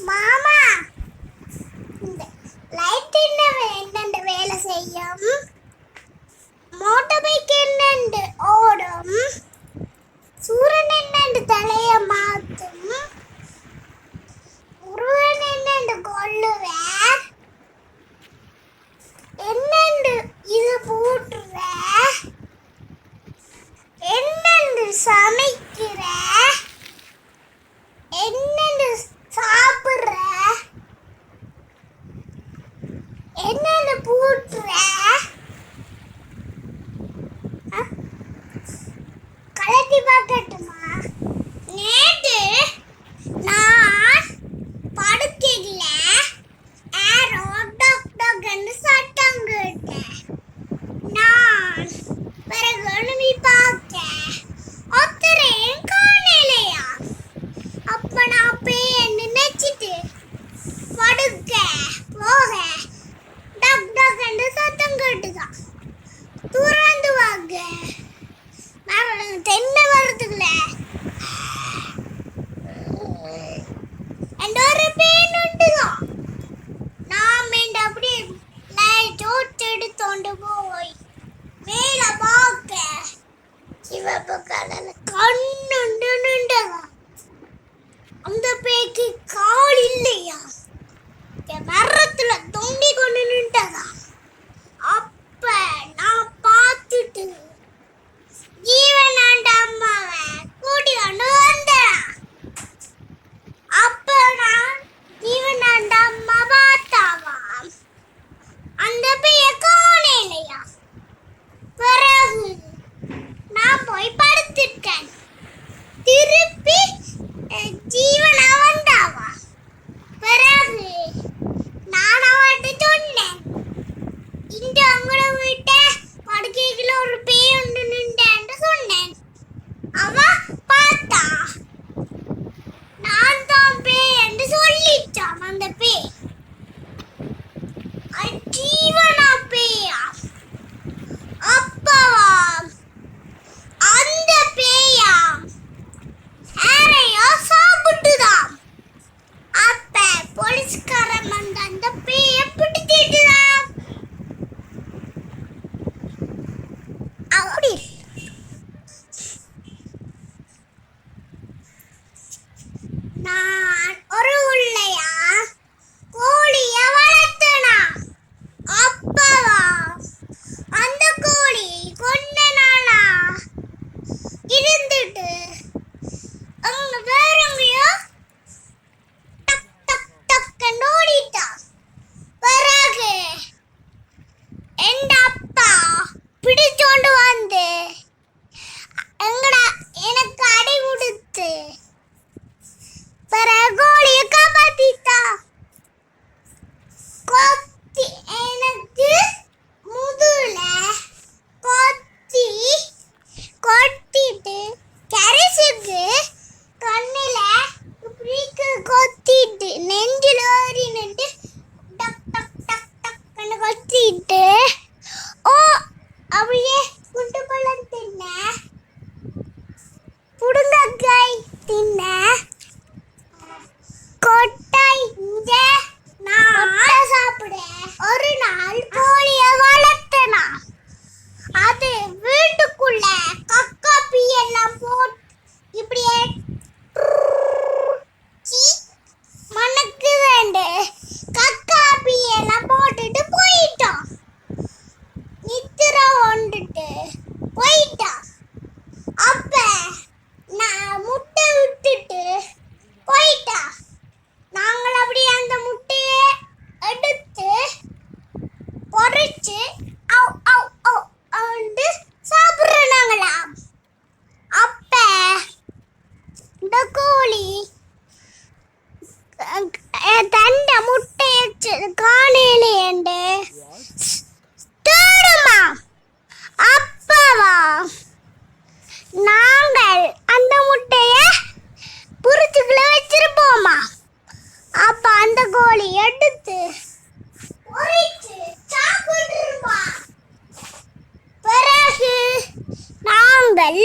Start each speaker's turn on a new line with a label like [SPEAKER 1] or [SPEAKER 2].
[SPEAKER 1] மாமா இந்த லைட் என்ன என்னென்ன வேலை செய்யும்? மோட்டர் பைக் என்னென்று ஓடும்? 不准 அந்த கோழி தந்த முட்டையை காணையிலேண்டு தேடுமா. அப்பவா. நாங்கள் அந்த முட்டையை புரிச்சுக்குள்ள வச்சிருப்போமா. அப்ப அந்த கோழி எடுத்து பிறகு நாங்கள்